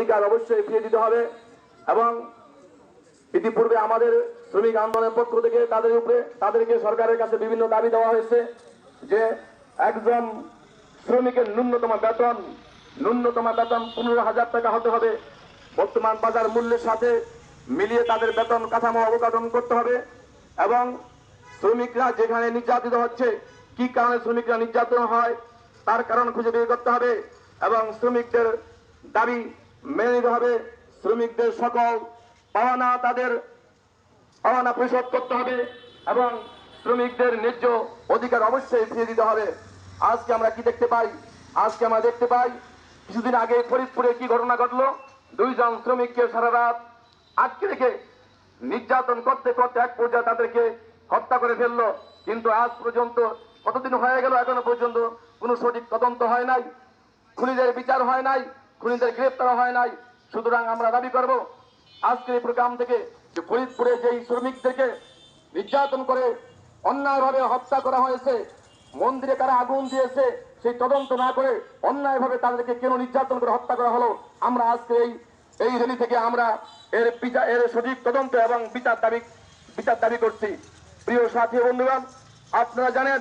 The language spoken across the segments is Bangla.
অধিকার অবশ্যই ফিরিয়ে দিতে হবে এবং ইতিপূর্বে আমাদের শ্রমিক আন্দোলনের পক্ষ থেকে তাদের উপরে, তাদেরকে সরকারের কাছে বিভিন্ন দাবি দেওয়া হয়েছে যে একজন শ্রমিকের ন্যূনতম বেতন ন্যূনতম বেতন পনেরো হাজার টাকা হতে হবে। বর্তমান বাজার মূল্যের সাথে মিলিয়ে তাদের বেতন কাঠামো অবকাঠন করতে হবে এবং শ্রমিকরা যেখানে নির্যাতিত হচ্ছে, কি কারণে শ্রমিকরা নির্যাতন হয়, তার কারণ খুঁজে বের করতে হবে এবং শ্রমিকদের দাবি মেনে নিতে হবে শ্রমিকদের সকল পাওনা তাদের, পাওনা পরিশোধ করতে হবে এবং শ্রমিকদের ন্যায্য অধিকার অবশ্যই ফিরিয়ে দিতে হবে। আজকে আমরা কি দেখতে পাই? আজকে আমরা দেখতে পাই, কিছুদিন আগে ফরিদপুরে কি ঘটনা ঘটলো? দুইজন শ্রমিককে সারা রাত আটকে রেখে নির্যাতন করতে করতে এক পর্যায়ে তাদেরকে হত্যা করে ফেলল। কিন্তু আজ পর্যন্ত কতদিন হয়ে গেল এখনও পর্যন্ত কোনো সঠিক তদন্ত হয় নাই, খুনিদের বিচার হয় নাই। খুনিদের গ্রেপ্তার হয় নাই। সুতরাং আমরা দাবি করব, আজকের এই প্রোগ্রাম থেকে যে ফরিদপুরে যেই শ্রমিকদেরকে নির্যাতন করে অন্যায়ভাবে হত্যা করা হয়েছে, মন্দিরে কারা আগুন দিয়েছে, সেই তদন্ত না করে অন্যায়ভাবে তাদেরকে কেন নির্যাতন করে হত্যা করা হলো, আমরা আজকে এই এই র্যালি থেকে আমরা এর বিচার, এর সঠিক তদন্ত এবং বিচার দাবি বিচার দাবি করছি। প্রিয় সাথী বন্ধুগণ, আপনারা জানেন,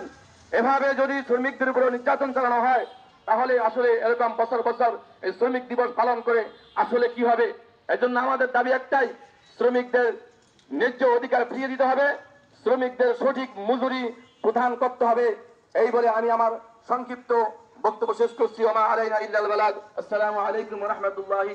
এভাবে যদি শ্রমিকদের উপরে নির্যাতন চালানো হয় তাহলে আসলে এরকম বছর বছর এই শ্রমিক দিবস পালন করে আসলে কি হবে? এজন্য আমাদের দাবি একটাই, শ্রমিকদের ন্যায্য অধিকার ফিরিয়ে দিতে হবে, শ্রমিকদের সঠিক মজুরি প্রদান করতে হবে। এই বলে আমি আমার সংক্ষিপ্ত বক্তব্য শেষ করছি। আমার আলাইনা ইল্লাল বালাদ আসসালামু আলাইকুম রহমতুল্লাহি